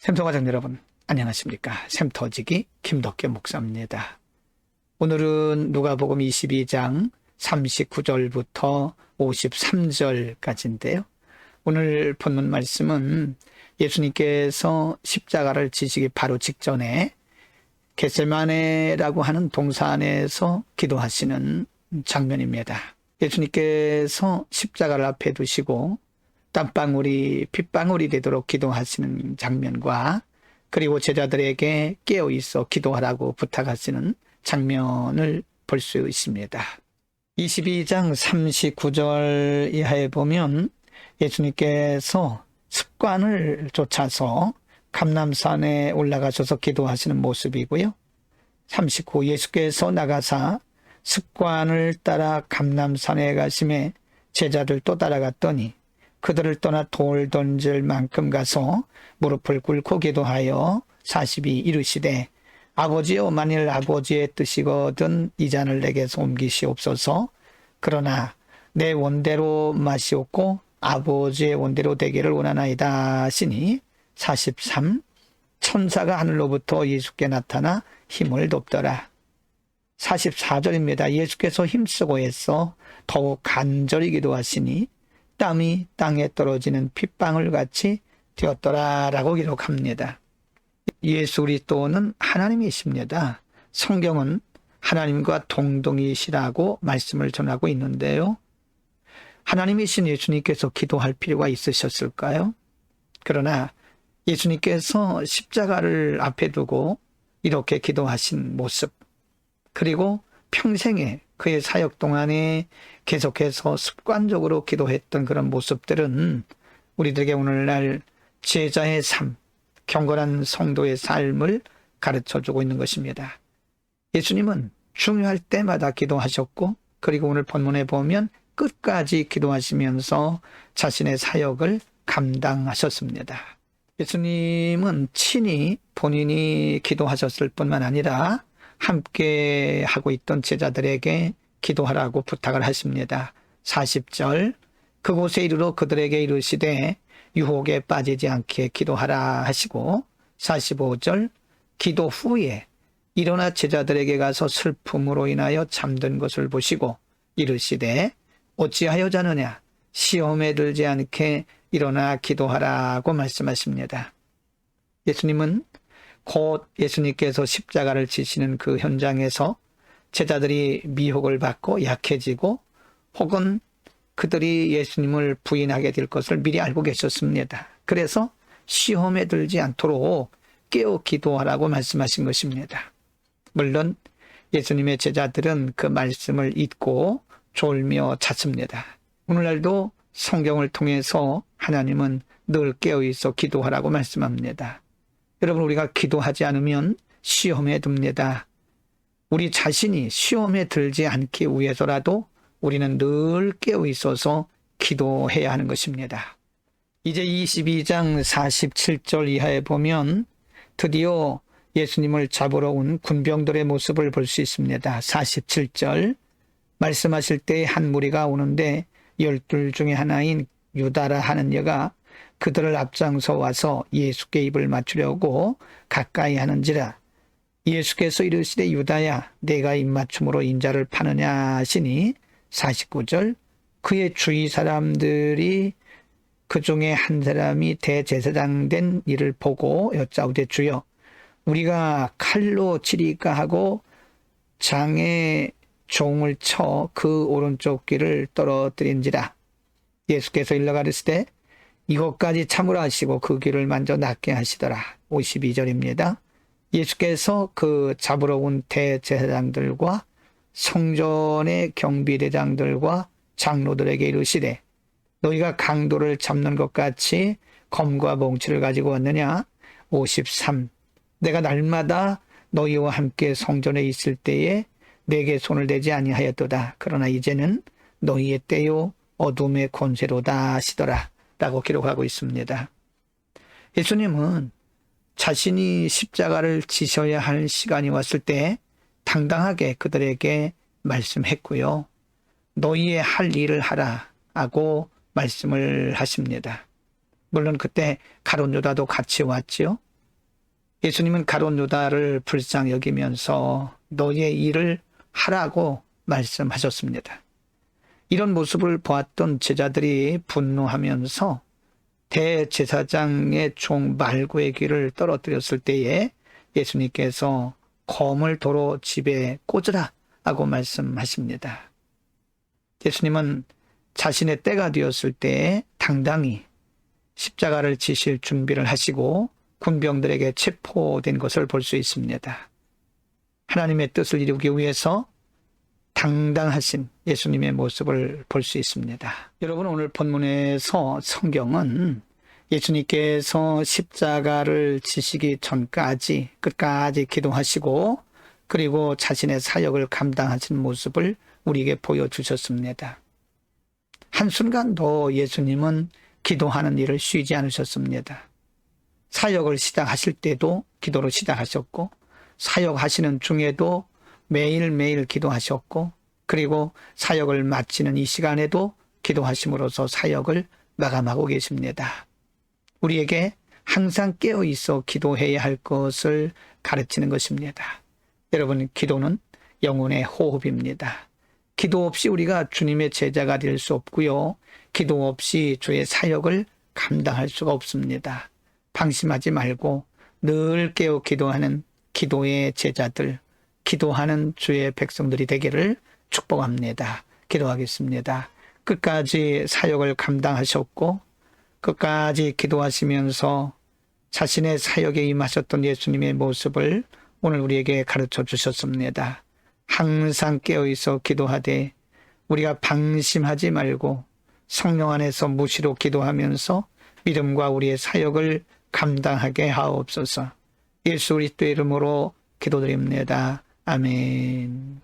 샘터 가족 여러분, 안녕하십니까. 샘터지기 김덕계 목사입니다. 오늘은 누가복음 22장 39절부터 53절까지인데요. 오늘 본문 말씀은 예수님께서 십자가를 지시기 바로 직전에 겟셀마네라고 하는 동산에서 기도하시는 장면입니다. 예수님께서 십자가를 앞에 두시고 땀방울이 핏방울이 되도록 기도하시는 장면과 그리고 제자들에게 깨어 있어 기도하라고 부탁하시는 장면을 볼 수 있습니다. 22장 39절 이하에 보면 예수님께서 습관을 쫓아서 감남산에 올라가셔서 기도하시는 모습이고요. 39 예수께서 나가사 습관을 따라 감남산에 가심에 제자들 또 따라갔더니 그들을 떠나 돌 던질 만큼 가서 무릎을 꿇고 기도하여 42 이르시되 아버지여 만일 아버지의 뜻이거든 이 잔을 내게서 옮기시옵소서 그러나 내 원대로 마시옵고 아버지의 원대로 되기를 원하나이다 하시니 43 천사가 하늘로부터 예수께 나타나 힘을 돕더라 44절입니다. 예수께서 힘쓰고 해서 더욱 간절히 기도하시니 땀이 땅에 떨어지는 핏방울 같이 되었더라라고 기록합니다. 예수 그리스도는 하나님이십니다. 성경은 하나님과 동동이시라고 말씀을 전하고 있는데요. 하나님이신 예수님께서 기도할 필요가 있으셨을까요? 그러나 예수님께서 십자가를 앞에 두고 이렇게 기도하신 모습, 그리고 평생에 그의 사역 동안에 계속해서 습관적으로 기도했던 그런 모습들은 우리들에게 오늘날 제자의 삶, 경건한 성도의 삶을 가르쳐 주고 있는 것입니다. 예수님은 중요할 때마다 기도하셨고, 그리고 오늘 본문에 보면 끝까지 기도하시면서 자신의 사역을 감당하셨습니다. 예수님은 친히 본인이 기도하셨을 뿐만 아니라 함께 하고 있던 제자들에게 기도하라고 부탁을 하십니다. 40절 그곳에 이르러 그들에게 이르시되 유혹에 빠지지 않게 기도하라 하시고 45절 기도 후에 일어나 제자들에게 가서 슬픔으로 인하여 잠든 것을 보시고 이르시되 어찌하여 자느냐 시험에 들지 않게 일어나 기도하라고 말씀하십니다. 예수님은 곧 예수님께서 십자가를 지시는 그 현장에서 제자들이 미혹을 받고 약해지고 혹은 그들이 예수님을 부인하게 될 것을 미리 알고 계셨습니다. 그래서 시험에 들지 않도록 깨어 기도하라고 말씀하신 것입니다. 물론 예수님의 제자들은 그 말씀을 잊고 졸며 잤습니다. 오늘날도 성경을 통해서 하나님은 늘 깨어 있어 기도하라고 말씀합니다. 여러분 우리가 기도하지 않으면 시험에 듭니다. 우리 자신이 시험에 들지 않기 위해서라도 우리는 늘 깨어 있어서 기도해야 하는 것입니다. 이제 22장 47절 이하에 보면 드디어 예수님을 잡으러 온 군병들의 모습을 볼 수 있습니다. 47절 말씀하실 때 한 무리가 오는데 열둘 중에 하나인 유다라 하는 여가 그들을 앞장서 와서 예수께 입을 맞추려고 가까이 하는지라 예수께서 이르시되 유다야 내가 입맞춤으로 인자를 파느냐 하시니 49절 그의 주위 사람들이 그 중에 한 사람이 대제사장 된 일을 보고 여짜오되 주여 우리가 칼로 치리까 하고 장에 종을 쳐 그 오른쪽 귀를 떨어뜨린지라 예수께서 일러 가르시되 이것까지 참으라 하시고 그 귀를 만져 낫게 하시더라. 52절입니다. 예수께서 그 잡으러 온 대제사장들과 성전의 경비대장들과 장로들에게 이르시되 너희가 강도를 잡는 것 같이 검과 몽치를 가지고 왔느냐? 53. 내가 날마다 너희와 함께 성전에 있을 때에 내게 손을 대지 아니하였도다. 그러나 이제는 너희의 때요 어둠의 권세로다 하시더라. 라고 기록하고 있습니다. 예수님은 자신이 십자가를 지셔야 할 시간이 왔을 때 당당하게 그들에게 말씀했고요. 너희의 할 일을 하라 하고 말씀을 하십니다. 물론 그때 가론 유다도 같이 왔지요. 예수님은 가론 유다를 불쌍히 여기면서 너의 일을 하라고 말씀하셨습니다. 이런 모습을 보았던 제자들이 분노하면서 대제사장의 종 말고의 귀를 떨어뜨렸을 때에 예수님께서 검을 도로 집에 꽂으라 하고 말씀하십니다. 예수님은 자신의 때가 되었을 때에 당당히 십자가를 지실 준비를 하시고 군병들에게 체포된 것을 볼 수 있습니다. 하나님의 뜻을 이루기 위해서 당당하신 예수님의 모습을 볼 수 있습니다. 여러분 오늘 본문에서 성경은 예수님께서 십자가를 지시기 전까지 끝까지 기도하시고 그리고 자신의 사역을 감당하신 모습을 우리에게 보여주셨습니다. 한순간도 예수님은 기도하는 일을 쉬지 않으셨습니다. 사역을 시작하실 때도 기도로 시작하셨고 사역하시는 중에도 매일매일 기도하셨고 그리고 사역을 마치는 이 시간에도 기도하심으로써 사역을 마감하고 계십니다. 우리에게 항상 깨어 있어 기도해야 할 것을 가르치는 것입니다. 여러분, 기도는 영혼의 호흡입니다. 기도 없이 우리가 주님의 제자가 될 수 없고요. 기도 없이 주의 사역을 감당할 수가 없습니다. 방심하지 말고 늘 깨어 기도하는 기도의 제자들, 기도하는 주의 백성들이 되기를 축복합니다. 기도하겠습니다. 끝까지 사역을 감당하셨고 끝까지 기도하시면서 자신의 사역에 임하셨던 예수님의 모습을 오늘 우리에게 가르쳐 주셨습니다. 항상 깨어 있어 기도하되 우리가 방심하지 말고 성령 안에서 무시로 기도하면서 믿음과 우리의 사역을 감당하게 하옵소서. 예수 그리스도 이름으로 기도드립니다. 아멘.